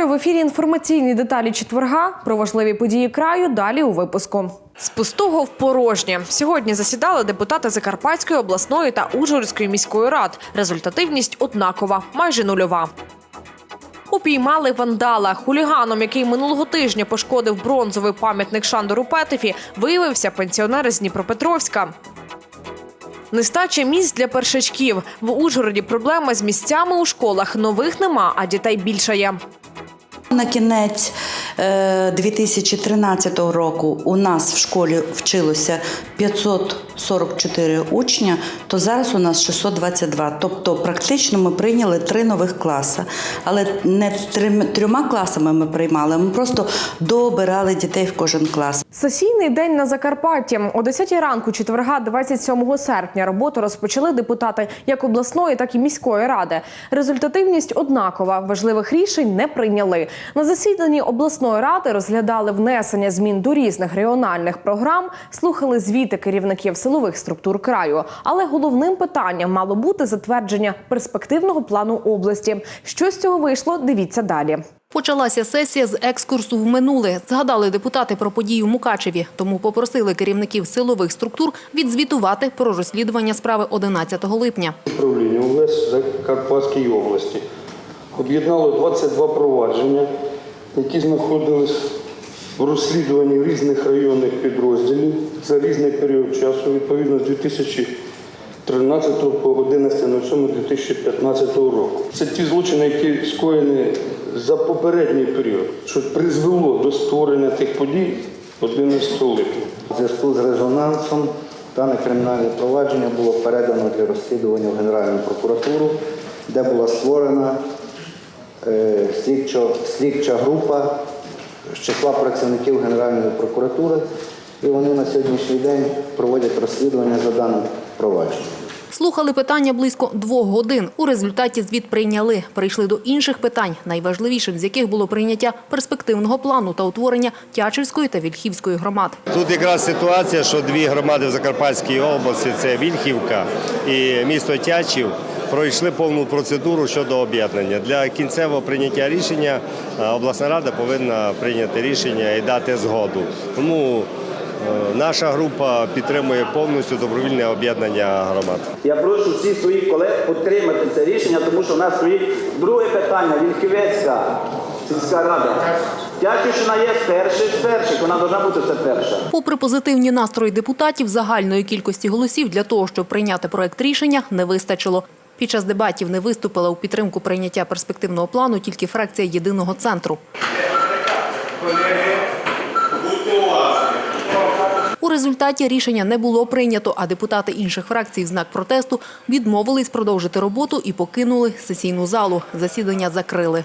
Вітаю в ефірі. Інформаційні деталі четверга про важливі події краю. Далі у випуску. З пустого в порожнє сьогодні засідали депутати Закарпатської обласної та Ужгородської міської рад. Результативність однакова, майже нульова. Упіймали вандала. Хуліганом, який минулого тижня пошкодив бронзовий пам'ятник Шандору Петефі, виявився пенсіонер з Дніпропетровська. Нестача місць для першачків. В Ужгороді проблема з місцями у школах. Нових нема, а дітей більшає. На кінець е, 2013 року у нас в школі вчилося 544 учня, то зараз у нас 622. Тобто практично ми прийняли три нових класи. Але не трьома класами ми приймали, ми просто добирали дітей в кожен клас. Сесійний день на Закарпатті. О 10 ранку четверга, 27 серпня, роботу розпочали депутати як обласної, так і міської ради. Результативність однакова. Важливих рішень не прийняли. На засіданні обласної ради розглядали внесення змін до різних регіональних програм, слухали звіти керівників силових структур краю. Але головним питанням мало бути затвердження перспективного плану області. Що з цього вийшло? Дивіться далі. Почалася сесія з екскурсу в минуле. Згадали депутати про події в Мукачеві, тому попросили керівників силових структур відзвітувати про розслідування справи 11 липня. управління УВС Закарпатській області об'єднало 22 провадження, які знаходились в розслідуванні різних районних підрозділів за різний період часу, відповідно з 2013 по 11.07.2015 року. Це ті злочини, які скоєні за попередній період, що призвело до створення тих подій 11 липня. У зв'язку з резонансом дане кримінальне провадження було передано для розслідування в Генеральну прокуратуру, де була створена слідчо, слідча група з числа працівників Генеральної прокуратури, і вони на сьогоднішній день проводять розслідування за даним провадженням. Слухали питання близько двох годин. У результаті звіт прийняли. Перейшли до інших питань, найважливішим з яких було прийняття перспективного плану та утворення Тячівської та Вільхівської громад. Тут якраз ситуація, що дві громади в Закарпатській області це Вільхівка і місто Тячів. Пройшли повну процедуру щодо об'єднання. Для кінцевого прийняття рішення е, обласна рада повинна прийняти рішення і дати згоду. Тому е, наша група підтримує повністю добровільне об'єднання громад. Я прошу всіх своїх колег підтримати це рішення, тому що в нас стоїть друге питання Вільхівецька сільська рада. Тячівщина є перший з перших, вона повинна бути це перша. Попри позитивні настрої депутатів, загальної кількості голосів для того, щоб прийняти проект рішення, не вистачило. Під час дебатів не виступила у підтримку прийняття перспективного плану тільки фракція єдиного центру. У результаті рішення не було прийнято, а депутати інших фракцій в знак протесту відмовились продовжити роботу і покинули сесійну залу. Засідання закрили.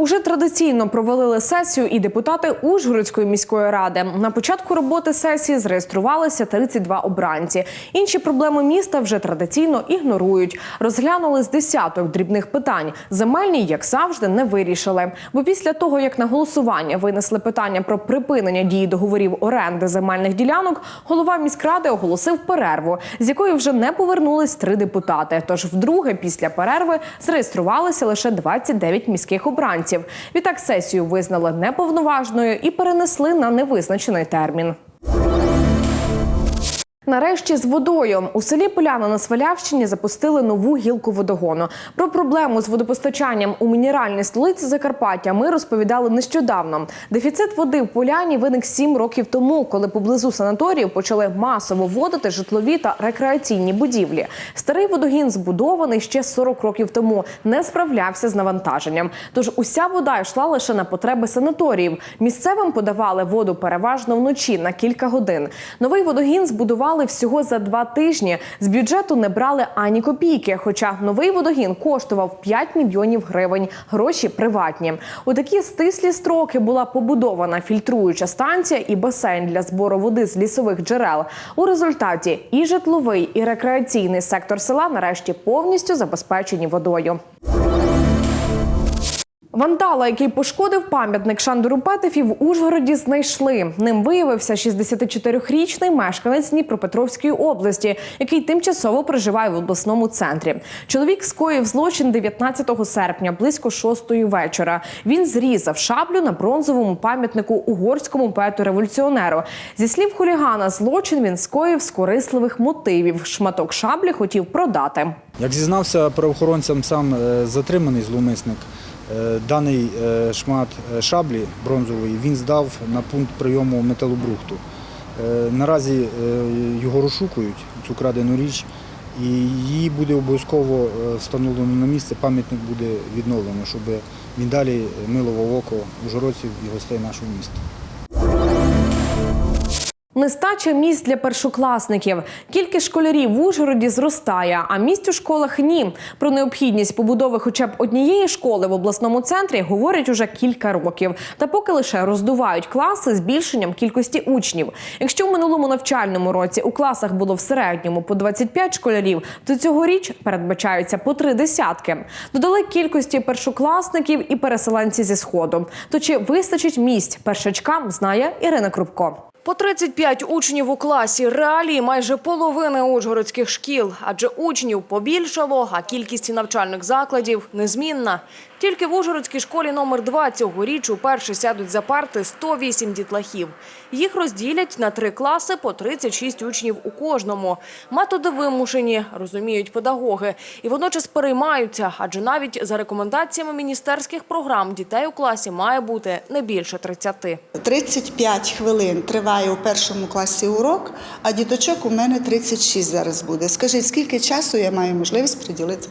Уже традиційно провалили сесію і депутати Ужгородської міської ради. На початку роботи сесії зареєструвалися 32 обранці. Інші проблеми міста вже традиційно ігнорують. Розглянули з десяток дрібних питань. Земельні, як завжди, не вирішили. Бо після того, як на голосування винесли питання про припинення дії договорів оренди земельних ділянок, голова міськради оголосив перерву, з якої вже не повернулись три депутати. Тож вдруге після перерви зареєструвалися лише 29 міських обранців. Відтак сесію визнали неповноважною і перенесли на невизначений термін. Нарешті з водою у селі Поляна на Свалявщині запустили нову гілку водогону. Про проблему з водопостачанням у мінеральній столиці Закарпаття ми розповідали нещодавно. Дефіцит води в поляні виник сім років тому, коли поблизу санаторіїв почали масово вводити житлові та рекреаційні будівлі. Старий водогін збудований ще 40 років тому, не справлявся з навантаженням. Тож уся вода йшла лише на потреби санаторіїв. Місцевим подавали воду переважно вночі на кілька годин. Новий водогін збудували всього за два тижні. З бюджету не брали ані копійки. Хоча новий водогін коштував 5 мільйонів гривень. Гроші приватні. У такі стислі строки була побудована фільтруюча станція і басейн для збору води з лісових джерел. У результаті і житловий, і рекреаційний сектор села нарешті повністю забезпечені водою. Вандала, який пошкодив пам'ятник Шандору Петефі, в Ужгороді знайшли. Ним виявився 64-річний мешканець Дніпропетровської області, який тимчасово проживає в обласному центрі. Чоловік скоїв злочин 19 серпня, близько 6 вечора. Він зрізав шаблю на бронзовому пам'ятнику угорському поету-революціонеру. Зі слів хулігана, злочин він скоїв з корисливих мотивів. Шматок шаблі хотів продати. Як зізнався правоохоронцям сам е, затриманий зловмисник, даний е, шмат е, шаблі бронзової він здав на пункт прийому металобрухту. Е, Наразі е, його розшукують, цю крадену річ, і її буде обов'язково е, встановлено на місце, пам'ятник буде відновлено, щоб він далі милував око ужгородців і гостей нашого міста. Нестача місць для першокласників. Кількість школярів в Ужгороді зростає, а місць у школах ні. Про необхідність побудови хоча б однієї школи в обласному центрі говорять уже кілька років. Та поки лише роздувають класи збільшенням кількості учнів. Якщо в минулому навчальному році у класах було в середньому по 25 школярів, то цьогоріч передбачаються по три десятки. Додали кількості першокласників і переселенці зі сходу. То чи вистачить місць першачкам, знає Ірина Крупко. По 35 учнів у класі реалії майже половини ужгородських шкіл, адже учнів побільшало, а кількість навчальних закладів незмінна. Тільки в Ужгородській школі номер 2 цьогоріч уперше сядуть за парти 108 дітлахів. Їх розділять на три класи по 36 учнів у кожному. Методи вимушені, розуміють педагоги, і водночас переймаються, адже навіть за рекомендаціями міністерських програм дітей у класі має бути не більше 30. 35 хвилин триває у першому класі урок, а діточок у мене 36 зараз буде. Скажіть, скільки часу я маю можливість приділити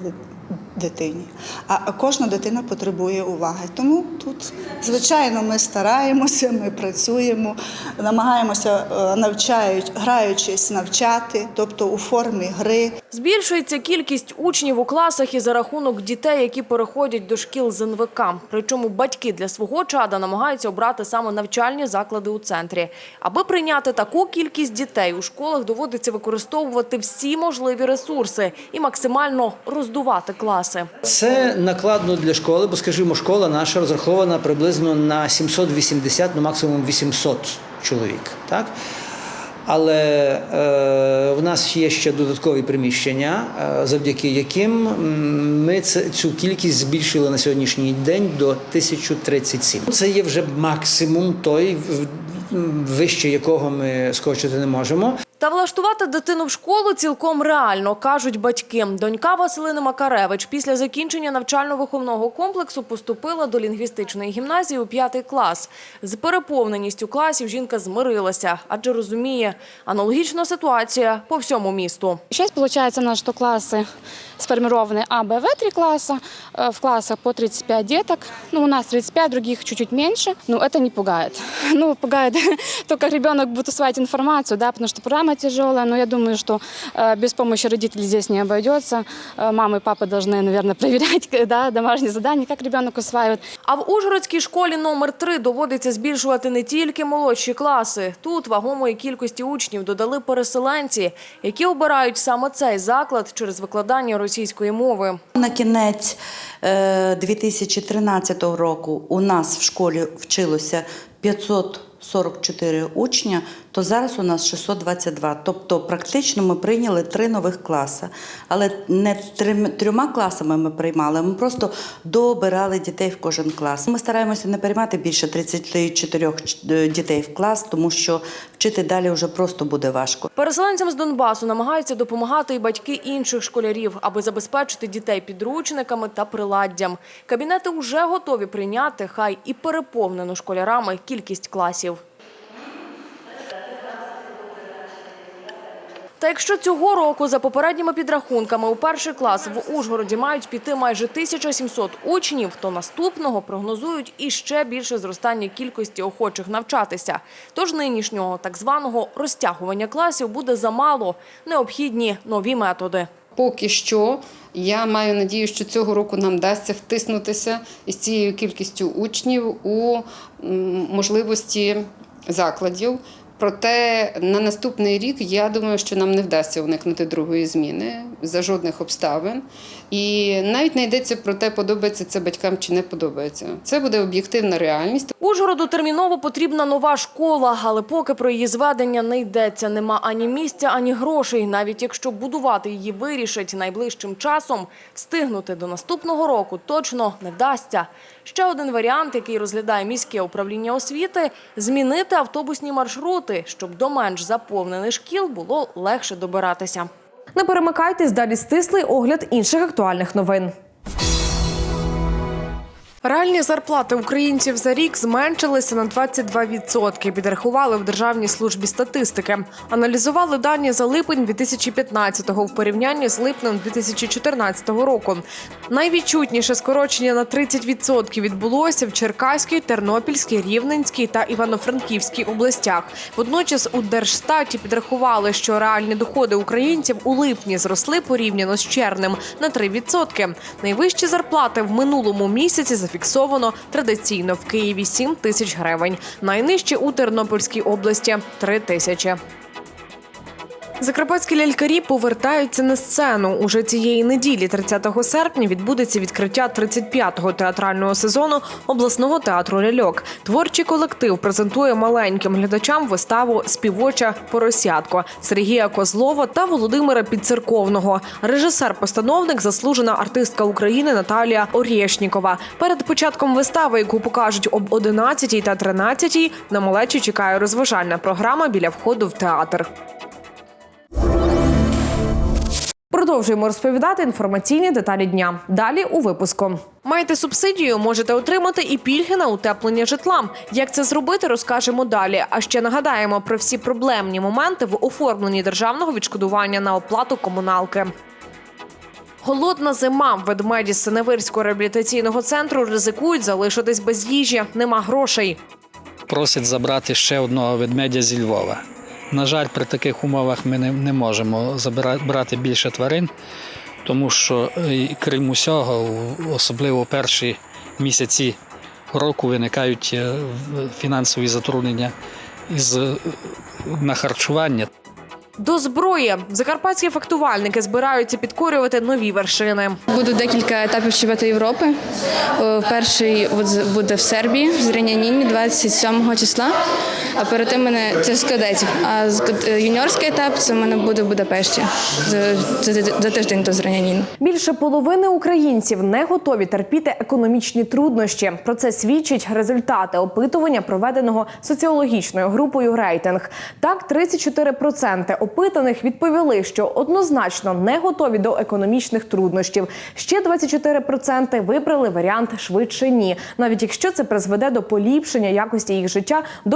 дитині? А кожна дитина потребує уваги. Тому тут, звичайно, ми стараємося, ми працюємо, намагаємося, е, навчають, граючись, навчати, тобто у формі гри. Збільшується кількість учнів у класах і за рахунок дітей, які переходять до шкіл з НВК. Причому батьки для свого чада намагаються обрати саме навчальні заклади у центрі. Аби прийняти таку кількість дітей, у школах доводиться використовувати всі можливі ресурси і максимально роздувати класи. Це накладно для школи, бо, скажімо, школа наша розрахована приблизно на 780, ну максимум 800 чоловік. Так? Але е, в нас є ще додаткові приміщення, е, завдяки яким ми цю кількість збільшили на сьогоднішній день до 1037. Це є вже максимум той, вище якого ми скочити не можемо. Та влаштувати дитину в школу цілком реально, кажуть батьки. Донька Василини Макаревич після закінчення навчально-виховного комплексу поступила до лінгвістичної гімназії у п'ятий клас. З переповненістю класів жінка змирилася, адже розуміє, аналогічна ситуація по всьому місту. Сейчас получается у нас, что классы сформированы А, Б, В три класса. Э, В классах по 35 деток. Ну, у нас 35, других чуть-чуть меньше. Ну, это не пугает. Ну, пугает то, как ребенок будет усваивать информацию, да, потому что программа тяжелая. Но я думаю, что э, без помощи родителей здесь не обойдется. Э, Мамы и папы должны, наверное, проверять да, домашние задания, как ребенок усваивает. А в Ужгородській школі номер 3 доводиться збільшувати не тільки молодші класи. Тут вагомої кількості учнів додали переселенці, які обирають саме цей заклад через викладання російської мови. На кінець е, 2013 року у нас в школі вчилося 544 учня, то зараз у нас 622. Тобто практично ми прийняли три нових класи. Але не трьома класами ми приймали, ми просто добирали дітей в кожен клас. Ми стараємося не приймати більше 34 е, дітей в клас, тому що вчити далі вже просто буде важко. Переселенцям з Донбасу намагаються допомагати і батьки інших школярів, аби забезпечити дітей підручниками та приладдям. Кабінети вже готові прийняти хай і переповнену школярами кількість класів. Та якщо цього року за попередніми підрахунками у перший клас в Ужгороді мають піти майже 1700 учнів, то наступного прогнозують іще більше зростання кількості охочих навчатися. Тож нинішнього так званого розтягування класів буде замало. Необхідні нові методи. Поки що я маю надію, що цього року нам вдасться втиснутися із цією кількістю учнів у можливості закладів. Проте на наступний рік я думаю, що нам не вдасться уникнути другої зміни за жодних обставин. І навіть не йдеться про те, подобається це батькам чи не подобається. Це буде об'єктивна реальність. Ужгороду терміново потрібна нова школа, але поки про її зведення не йдеться. Нема ані місця, ані грошей. Навіть якщо будувати її вирішать найближчим часом, встигнути до наступного року точно не вдасться. Ще один варіант, який розглядає міське управління освіти – змінити автобусні маршрути, щоб до менш заповнених шкіл було легше добиратися. Не перемикайтесь, далі стислий огляд інших актуальних новин. Реальні зарплати українців за рік зменшилися на 22%, підрахували в Державній службі статистики. Аналізували дані за липень 2015-го в порівнянні з липнем 2014 року. Найвідчутніше скорочення на 30% відбулося в Черкаській, Тернопільській, Рівненській та Івано-Франківській областях. Водночас у Держстаті підрахували, що реальні доходи українців у липні зросли порівняно з червнем на 3%. Найвищі зарплати в минулому місяці зафіксовано традиційно в Києві 7 тисяч гривень. Найнижчі у Тернопільській області 3 тисячі. Закарпатські лялькарі повертаються на сцену. Уже цієї неділі, 30 серпня, відбудеться відкриття 35-го театрального сезону обласного театру ляльок. Творчий колектив презентує маленьким глядачам виставу Співоча поросятко Сергія Козлова та Володимира Підцерковного. Режисер-постановник, заслужена артистка України Наталія Орєшнікова. Перед початком вистави, яку покажуть об 11 та 13, на малечі чекає розважальна програма біля входу в театр. Продовжуємо розповідати інформаційні деталі дня. Далі у випуску. Маєте субсидію, можете отримати і пільги на утеплення житла. Як це зробити, розкажемо далі. А ще нагадаємо про всі проблемні моменти в оформленні державного відшкодування на оплату комуналки. Голодна зима. Ведмеді з Синевирського реабілітаційного центру ризикують залишитись без їжі. Нема грошей. просять забрати ще одного ведмедя зі Львова. На жаль, при таких умовах ми не, не можемо брати більше тварин, тому що, е, крім усього, особливо перші місяці року виникають е, фінансові затруднення із, е, на харчування. До зброї закарпатські фактувальники збираються підкорювати нові вершини. Буде декілька етапів чемпіонату Європи. Перший буде в Сербії в Зряняніні 27 числа. А перед тим мене це з кадетів. А юніорський етап це в мене буде в Будапешті за, за, за тиждень до Зряняніну. Більше половини українців не готові терпіти економічні труднощі. Про це свідчать результати опитування, проведеного соціологічною групою рейтинг. Так, 34% опитаних відповіли, що однозначно не готові до економічних труднощів. Ще 24% вибрали варіант швидше ні, навіть якщо це призведе до поліпшення якості їх життя в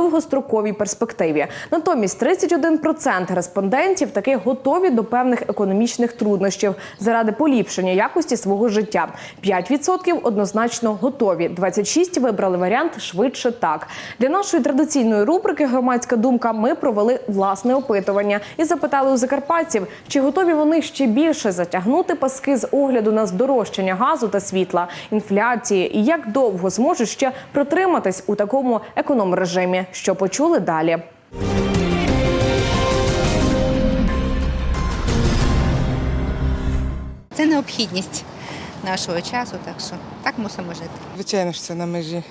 довгостроковій перспективі. Натомість 31% респондентів таки готові до певних економічних труднощів заради поліпшення якості свого життя. 5% однозначно готові. 26% вибрали варіант швидше так. Для нашої традиційної рубрики Громадська думка ми провели власне опитування і запитали у закарпатців, чи готові вони ще більше затягнути паски з огляду на здорожчання газу та світла, інфляції, і як довго зможуть ще протриматись у такому економ-режимі, що почули далі. Це необхідність нашого часу, так що так мусимо жити. Звичайно ж, це на межі.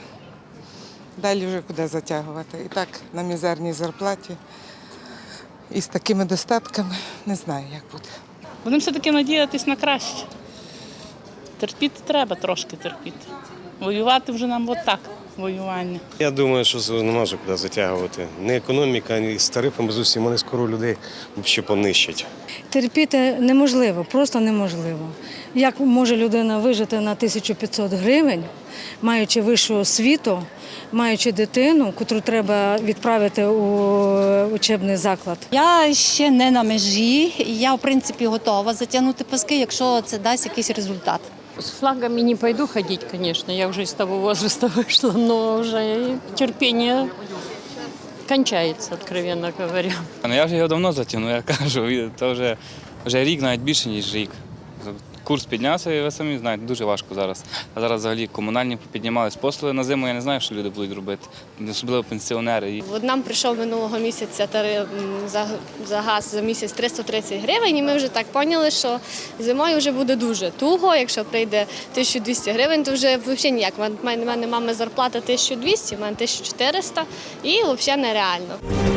Далі вже куди затягувати. І так на мізерній зарплаті. І з такими достатками не знаю, як буде. Будемо все-таки надіятись на краще. Терпіти треба трошки терпіти. Воювати вже нам отак, воювання. Я думаю, що це не куди затягувати. Ні економіка, ні з тарифами з усім вони скоро людей взагалі понищать. Терпіти неможливо, просто неможливо. Як може людина вижити на 1500 гривень, маючи вищу освіту, маючи дитину, котру треба відправити у учебний заклад? Я ще не на межі. Я, в принципі, готова затягнути паски, якщо це дасть якийсь результат. С флагами не пойду ходить, конечно, я уже из того возраста вышла, но уже терпение кончается, откровенно говоря. Ну, я вже його давно затягнув, я кажу, і то вже, вже рік, навіть більше, ніж рік. Курс піднявся, і ви самі знаєте, дуже важко зараз. А зараз взагалі комунальні піднімались послуги на зиму. Я не знаю, що люди будуть робити, особливо пенсіонери. От нам прийшов минулого місяця за, газ за місяць 330 гривень, і ми вже так поняли, що зимою вже буде дуже туго. Якщо прийде 1200 гривень, то вже взагалі ніяк. У мене, мами зарплата 1200, в мене 1400 і взагалі нереально.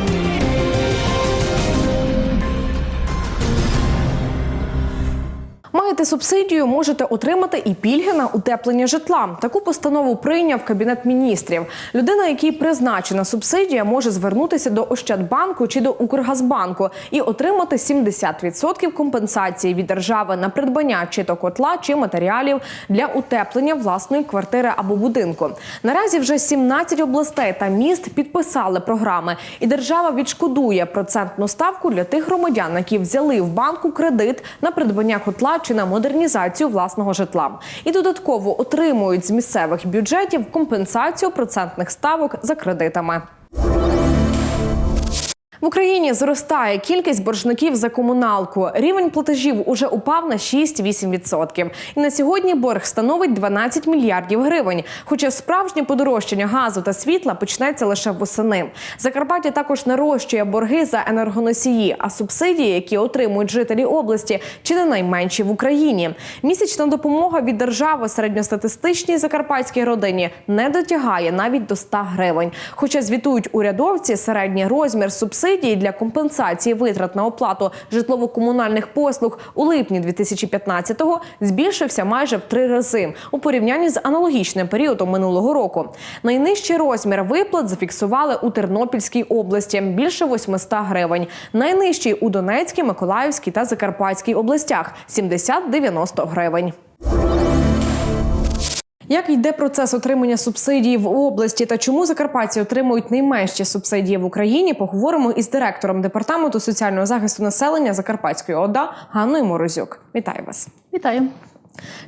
Маєте субсидію, можете отримати і пільги на утеплення житла. Таку постанову прийняв кабінет міністрів. Людина, якій призначена субсидія, може звернутися до Ощадбанку чи до Укргазбанку і отримати 70% компенсації від держави на придбання чи то котла, чи матеріалів для утеплення власної квартири або будинку. Наразі вже 17 областей та міст підписали програми, і держава відшкодує процентну ставку для тих громадян, які взяли в банку кредит на придбання котла чи на модернізацію власного житла. І додатково отримують з місцевих бюджетів компенсацію процентних ставок за кредитами. В Україні зростає кількість боржників за комуналку. Рівень платежів уже упав на 6-8%. І на сьогодні борг становить 12 мільярдів гривень. Хоча справжнє подорожчання газу та світла почнеться лише восени. Закарпаття також нарощує борги за енергоносії, а субсидії, які отримують жителі області, чи не найменші в Україні. Місячна допомога від держави середньостатистичній закарпатській родині не дотягає навіть до 100 гривень. Хоча звітують урядовці, середній розмір субсидій для компенсації витрат на оплату житлово-комунальних послуг у липні 2015-го збільшився майже в три рази у порівнянні з аналогічним періодом минулого року. Найнижчий розмір виплат зафіксували у Тернопільській області більше 800 гривень. Найнижчий у Донецькій, Миколаївській та Закарпатській областях 70-90 гривень. Як йде процес отримання субсидій в області та чому закарпатці отримують найменші субсидії в Україні? Поговоримо із директором департаменту соціального захисту населення Закарпатської ОДА Ганною Морозюк. Вітаю вас! Вітаю.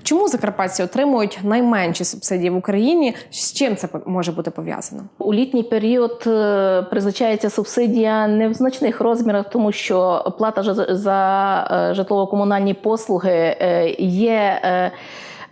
Чому закарпатці отримують найменші субсидії в Україні? З чим це може бути пов'язано? У літній період е, призначається субсидія не в значних розмірах, тому що плата за- е, житлово-комунальні послуги е, є.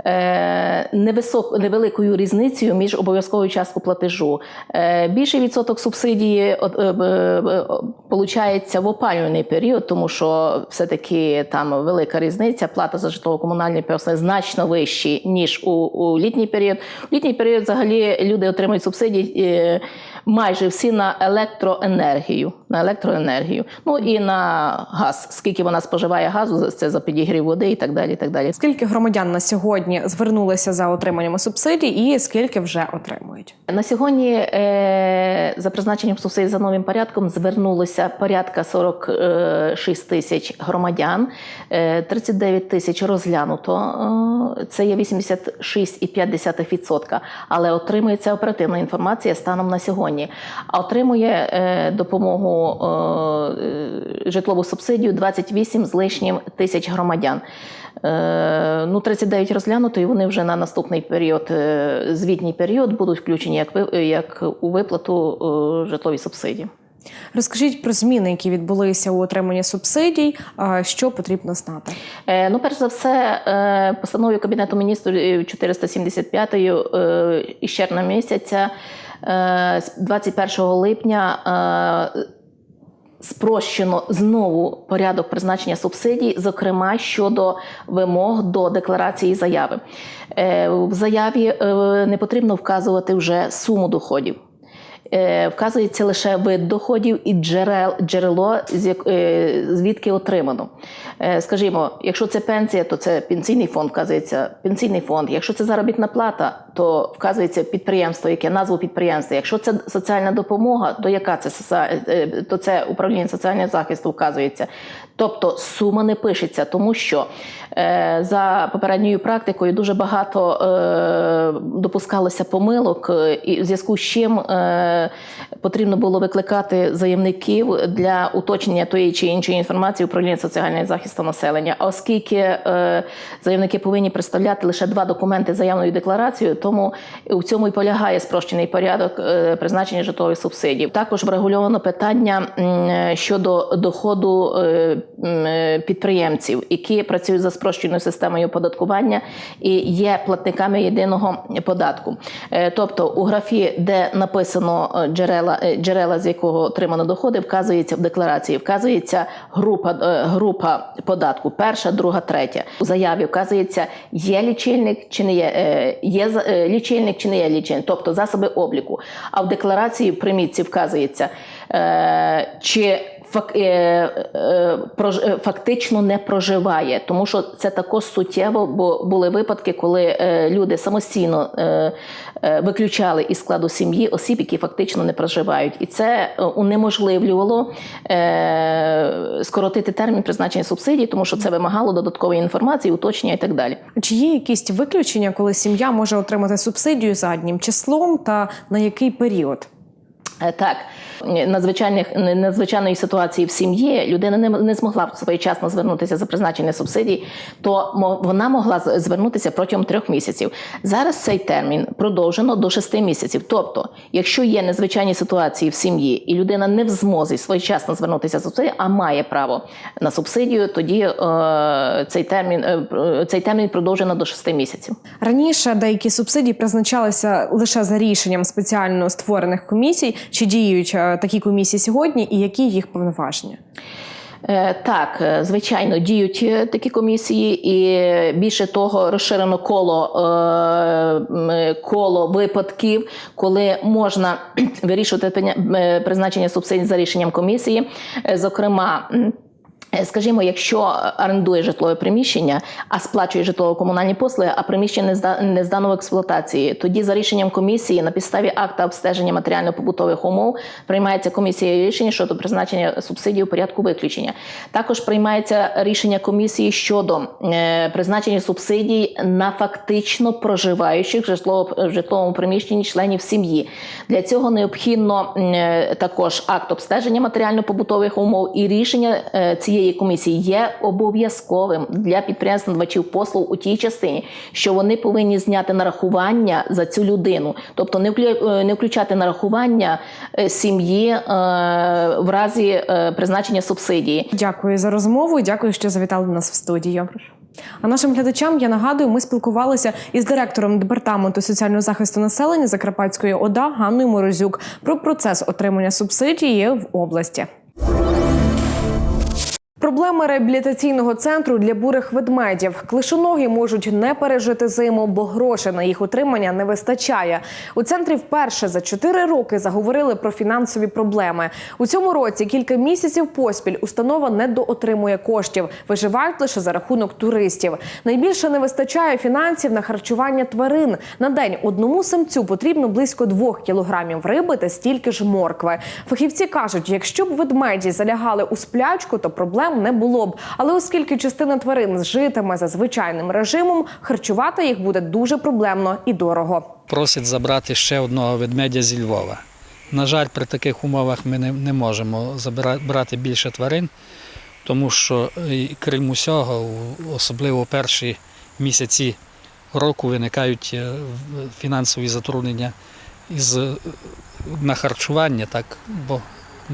Е, Невисок, невеликою різницею між обов'язковою часткою платежу. Е, Більший відсоток субсидії е, получається в опалювальний період, тому що все-таки там велика різниця. Плата за житлово-комунальні послуги значно вищі, ніж у, у літній період. У літній період взагалі люди отримують субсидії майже всі на електроенергію. На електроенергію. Ну і на газ. Скільки вона споживає газу, це за підігрів води і так далі. І так далі. Скільки громадян на сьогодні звернулися за отриманням субсидій, і скільки вже отримують? На сьогодні е, за призначенням субсидій за новим порядком звернулося порядка 46 тисяч громадян, е, 39 тисяч розглянуто. е, Це є 86,5%. Але отримується оперативна інформація станом на сьогодні. А отримує е, допомогу е, житлову субсидію 28 з лишнім тисяч громадян. Е, Ну, 39 розглянуто, і вони вже на наступний період, е, звітній період, будуть включені як як у виплату е, житлові субсидії. Розкажіть про зміни, які відбулися у отриманні субсидій. Що потрібно знати? Ну, перш за все, постановою Кабінету міністрів 475 е, із червня місяця, е, 21 липня. Спрощено знову порядок призначення субсидій, зокрема щодо вимог до декларації заяви. Е, В заяві е, не потрібно вказувати вже суму доходів. Е, Вказується лише вид доходів і джерел, джерело, е, звідки отримано. Е, Скажімо, якщо це пенсія, то це пенсійний фонд вказується пенсійний фонд. Якщо це заробітна плата, то вказується підприємство, яке назву підприємства. Якщо це соціальна допомога, то яка це то це управління соціального захисту вказується. Тобто сума не пишеться, тому що за попередньою практикою дуже багато допускалося помилок, і в зв'язку з чим потрібно було викликати заявників для уточнення тої чи іншої інформації управління соціального захисту населення. А оскільки е, заявники повинні представляти лише два документи заявною декларацією, тому у цьому і полягає спрощений порядок е, призначення житлових субсидій. Також врегульовано питання щодо доходу е, е, підприємців, які працюють за спрощеною системою оподаткування і є платниками єдиного податку. Е, Тобто у графі, де написано е, джерела, е, джерела, з якого отримано доходи, вказується в декларації, вказується група, е, група податку: перша, друга, третя. У заяві вказується, є лічильник чи не є, є лічильник чи не є лічильник, тобто засоби обліку. А в декларації в примітці вказується, чи фак, е, е, прож- е, фактично не проживає, тому що це також суттєво, бо були випадки, коли е, люди самостійно е, е, виключали із складу сім'ї осіб, які фактично не проживають, і це унеможливлювало е, скоротити термін призначення субсидій, тому що це вимагало додаткової інформації, уточнення і так далі. Чи є якісь виключення, коли сім'я може отримати субсидію заднім числом та на який період? Так, надзвичайних надзвичайної ситуації в сім'ї людина не, не змогла своєчасно звернутися за призначення субсидій, то вона могла звернутися протягом трьох місяців. Зараз цей термін продовжено до шести місяців. Тобто, якщо є надзвичайні ситуації в сім'ї, і людина не в змозі своєчасно звернутися за субсидію, а має право на субсидію, тоді е, цей термін е, цей термін продовжено до шести місяців. Раніше деякі субсидії призначалися лише за рішенням спеціально створених комісій. Чи діють е, такі комісії сьогодні, і які їх повноваження? Е, Так, е, звичайно, діють е, такі комісії, і більше того, розширено коло, коло випадків, коли можна вирішувати призначення субсидій за рішенням комісії. Зокрема, Скажімо, якщо орендує житлове приміщення, а сплачує житлово-комунальні послуги, а приміщення не здано в експлуатації, тоді за рішенням комісії на підставі акта обстеження матеріально-побутових умов приймається комісією рішення щодо призначення субсидій у порядку виключення. Також приймається рішення комісії щодо е, призначення субсидій на фактично проживаючих в житловому приміщенні членів сім'ї. Для цього необхідно е, також акт обстеження матеріально-побутових умов і рішення е, цієї комісії є обов'язковим для підприємств надавачів послуг у тій частині, що вони повинні зняти нарахування за цю людину, тобто не е, включати нарахування е, сім'ї е, в разі призначення субсидії. Дякую за розмову. Дякую, що завітали до нас в студію. А нашим глядачам я нагадую, ми спілкувалися із директором департаменту соціального захисту населення Закарпатської ОДА Ганною Морозюк про процес отримання субсидії в області. Проблеми реабілітаційного центру для бурих ведмедів. Клишоногі можуть не пережити зиму, бо грошей на їх утримання не вистачає. У центрі вперше за чотири роки заговорили про фінансові проблеми. У цьому році кілька місяців поспіль установа недоотримує коштів, виживають лише за рахунок туристів. Найбільше не вистачає фінансів на харчування тварин. На день одному самцю потрібно близько двох кілограмів риби та стільки ж моркви. Фахівці кажуть, якщо б ведмеді залягали у сплячку, то проблем не було б. Але оскільки частина тварин житиме за звичайним режимом, харчувати їх буде дуже проблемно і дорого. Просять забрати ще одного ведмедя зі Львова. На жаль, при таких умовах ми не, не можемо забира- брати більше тварин, тому що е, крім усього, особливо перші місяці року виникають е, фінансові затруднення із, е, на харчування, так, бо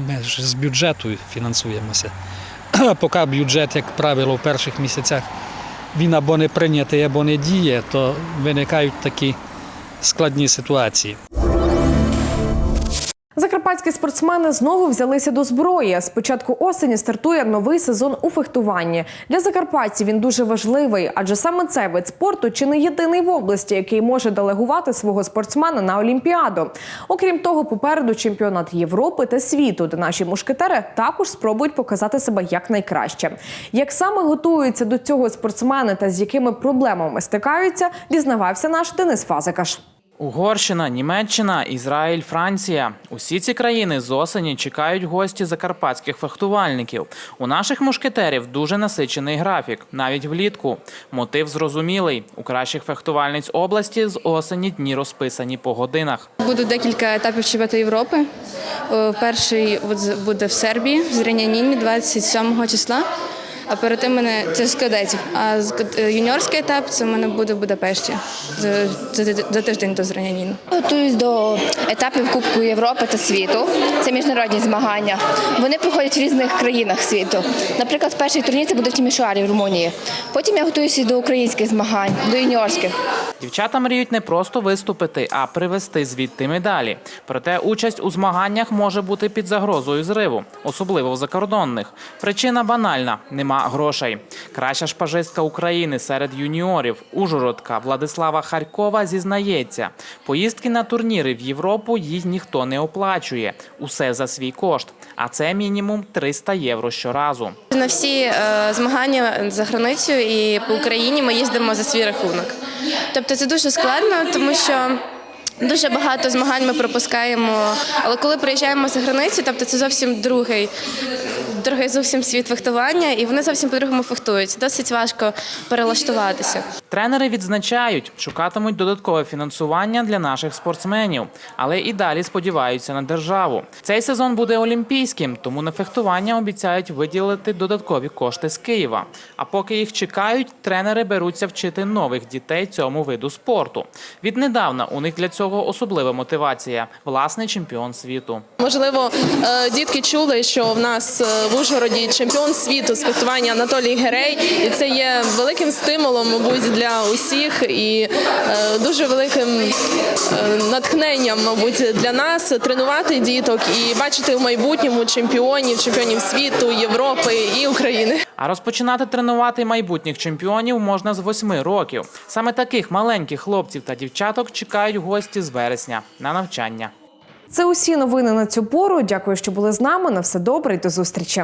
ми ж з бюджету фінансуємося. Поки бюджет, як правило, в перших місяцях він або не прийнятий, або не діє, то виникають такі складні ситуації. Закарпатські спортсмени знову взялися до зброї. З початку осені стартує новий сезон у фехтуванні. Для закарпатців він дуже важливий, адже саме цей вид спорту чи не єдиний в області, який може делегувати свого спортсмена на Олімпіаду. Окрім того, попереду чемпіонат Європи та світу, де наші мушкетери також спробують показати себе якнайкраще. Як саме готуються до цього спортсмени та з якими проблемами стикаються, дізнавався наш Денис Фазикаш. Угорщина, Німеччина, Ізраїль, Франція. Усі ці країни з осені чекають гості закарпатських фехтувальників. У наших мушкетерів дуже насичений графік, навіть влітку. Мотив зрозумілий. У кращих фехтувальниць області з осені дні розписані по годинах. Буде декілька етапів чемпіонату Європи. Е, Перший буде в Сербії, в Зряняніні 27 числа. А перед тим мене це з кадетів. А з юніорський етап це в мене буде в Будапешті за, за, за тиждень до зраняння. Готуюсь до етапів Кубку Європи та світу. Це міжнародні змагання. Вони проходять в різних країнах світу. Наприклад, перший турнір це буде в Тімішуарі в Румунії. Потім я готуюся до українських змагань, до юніорських. Дівчата мріють не просто виступити, а привезти звідти медалі. Проте участь у змаганнях може бути під загрозою зриву, особливо в закордонних. Причина банальна нема грошей. Краща шпажистка України серед юніорів, Ужгородка Владислава Харькова зізнається, поїздки на турніри в Європу їй ніхто не оплачує. Усе за свій кошт. А це мінімум 300 євро щоразу. На всі е, змагання за границею і по Україні ми їздимо за свій рахунок. Тобто це дуже складно, тому що. Дуже багато змагань ми пропускаємо, але коли приїжджаємо за границю, тобто це зовсім другий, другий зовсім світ фехтування, і вони зовсім по-другому фехтують. Досить важко перелаштуватися. Тренери відзначають, шукатимуть додаткове фінансування для наших спортсменів, але і далі сподіваються на державу. Цей сезон буде олімпійським, тому на фехтування обіцяють виділити додаткові кошти з Києва. А поки їх чекають, тренери беруться вчити нових дітей цьому виду спорту. Віднедавна у них для цього особлива мотивація власний чемпіон світу. Можливо, е, дітки чули, що в нас е, в Ужгороді чемпіон світу з фехтування Анатолій Герей, і це є великим стимулом, мабуть, для усіх і е, дуже великим е, натхненням, мабуть, для нас тренувати діток і бачити в майбутньому чемпіонів, чемпіонів світу, Європи і України. А розпочинати тренувати майбутніх чемпіонів можна з восьми років. Саме таких маленьких хлопців та дівчаток чекають гості з вересня на навчання. Це усі новини на цю пору. Дякую, що були з нами. На все добре і до зустрічі.